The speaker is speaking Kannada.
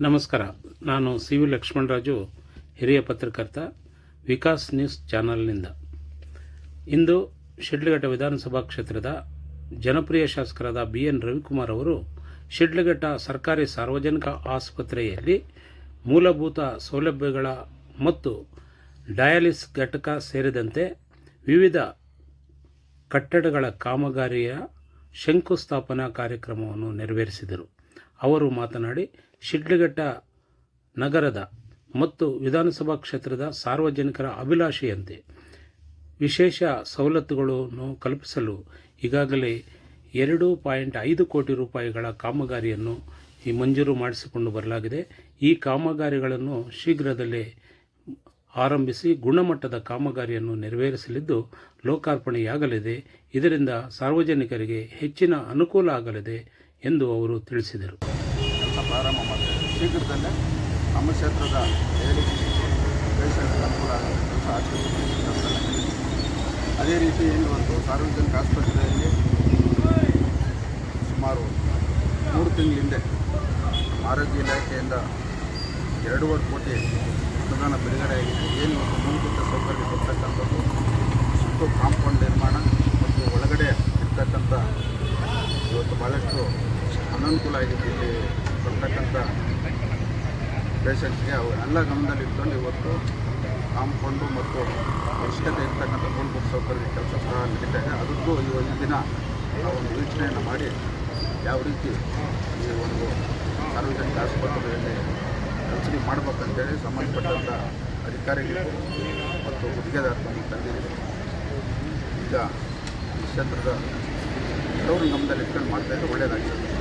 ನಮಸ್ಕಾರ. ನಾನು ಸಿ ವಿ ಲಕ್ಷ್ಮಣರಾಜು, ಹಿರಿಯ ಪತ್ರಕರ್ತ, ವಿಕಾಸ್ ನ್ಯೂಸ್ ಚಾನಲ್ನಿಂದ. ಇಂದು ಶಿಡ್ಲಘಟ್ಟ ವಿಧಾನಸಭಾ ಕ್ಷೇತ್ರದ ಜನಪ್ರಿಯ ಶಾಸಕರಾದ ಬಿ ಎನ್ ರವಿಕುಮಾರ್ ಅವರು ಶಿಡ್ಲಘಟ್ಟ ಸರ್ಕಾರಿ ಸಾರ್ವಜನಿಕ ಆಸ್ಪತ್ರೆಯಲ್ಲಿ ಮೂಲಭೂತ ಸೌಲಭ್ಯಗಳ ಮತ್ತು ಡಯಾಲಿಸ್ ಘಟಕ ಸೇರಿದಂತೆ ವಿವಿಧ ಕಟ್ಟಡಗಳ ಕಾಮಗಾರಿಯ ಶಂಕುಸ್ಥಾಪನಾ ಕಾರ್ಯಕ್ರಮವನ್ನು ನೆರವೇರಿಸಿದರು. ಅವರು ಮಾತನಾಡಿ, ಶಿಡ್ಲಘಟ್ಟ ನಗರದ ಮತ್ತು ವಿಧಾನಸಭಾ ಕ್ಷೇತ್ರದ ಸಾರ್ವಜನಿಕರ ಅಭಿಲಾಷೆಯಂತೆ ವಿಶೇಷ ಸವಲತ್ತುಗಳನ್ನು ಕಲ್ಪಿಸಲು ಈಗಾಗಲೇ ಎರಡು ಪಾಯಿಂಟ್ ಐದು ಕೋಟಿ ರೂಪಾಯಿಗಳ ಕಾಮಗಾರಿಯನ್ನು ಈ ಮಂಜೂರು ಮಾಡಿಸಿಕೊಂಡು ಬರಲಾಗಿದೆ. ಈ ಕಾಮಗಾರಿಗಳನ್ನು ಶೀಘ್ರದಲ್ಲೇ ಆರಂಭಿಸಿ ಗುಣಮಟ್ಟದ ಕಾಮಗಾರಿಯನ್ನು ನೆರವೇರಿಸಲಿದ್ದು ಲೋಕಾರ್ಪಣೆಯಾಗಲಿದೆ. ಇದರಿಂದ ಸಾರ್ವಜನಿಕರಿಗೆ ಹೆಚ್ಚಿನ ಅನುಕೂಲ ಆಗಲಿದೆ ಎಂದು ಅವರು ತಿಳಿಸಿದರು. ಪ್ರಾರಂಭ ಶೀಘ್ರದಲ್ಲೇ ನಮ್ಮ ಕ್ಷೇತ್ರದ ಅದೇ ರೀತಿ ಏನು ಇವತ್ತು ಸಾರ್ವಜನಿಕ ಆಸ್ಪತ್ರೆಯಲ್ಲಿ ಸುಮಾರು ಮೂರು ತಿಂಗಳ ಹಿಂದೆ ಆರೋಗ್ಯ ಇಲಾಖೆಯಿಂದ ಎರಡೂವರೆ ಕೋಟಿ ಅನುದಾನ ಬಿಡುಗಡೆಯಾಗಿದೆ ಏನು ಒಂದು ಮೂಲಭೂತ ಸೌಕರ್ಯ ಕೊಡ್ತಕ್ಕಂಥದ್ದು, ಸುತ್ತು ಕಾಂಪೌಂಡ್ ನಿರ್ಮಾಣ, ಮತ್ತು ಒಳಗಡೆ ಇರ್ತಕ್ಕಂಥ ಇವತ್ತು ಭಾಳಷ್ಟು ಅನನುಕೂಲ ಆಗಿದೆ. ಇಲ್ಲಿ ಬರ್ತಕ್ಕಂಥ ಪೇಷಂಟ್ಸ್ಗೆ ಎಲ್ಲ ಗಮನದಲ್ಲಿ ಇಟ್ಕೊಂಡು ಇವತ್ತು ಕಾಂಪೌಂಡು ಮತ್ತು ಅವಶ್ಯಕತೆ ಇರ್ತಕ್ಕಂಥ ಮೂಲಭೂತ ಸೌಕರ್ಯ ಕೆಲಸ ಸಹ ನಡೀತಾ ಇದೆ. ಅದಕ್ಕೂ ಈ ದಿನ ಆ ಒಂದು ವೀಕ್ಷಣೆಯನ್ನು ಮಾಡಿ ಯಾವ ರೀತಿ ಈ ಒಂದು ಸಾರ್ವಜನಿಕ ಆಸ್ಪತ್ರೆಯಲ್ಲಿ ಕೆಲಸ ಮಾಡಬೇಕಂತೇಳಿ ಸಂಬಂಧಪಟ್ಟಂಥ ಅಧಿಕಾರಿಗಳು ಮತ್ತು ಗುತ್ತಿಗೆದಾರರನ್ನು ತಂದಿದ್ದೀವಿ. ಈಗ ಈ ಕ್ಷೇತ್ರದ ಕೆಲವರು ನಮ್ಮದಲ್ಲಿ ಇಟ್ಕೊಂಡು ಮಾಡ್ತಾ ಇದ್ದರೆ ಒಳ್ಳೆಯದಾಗಿದೆ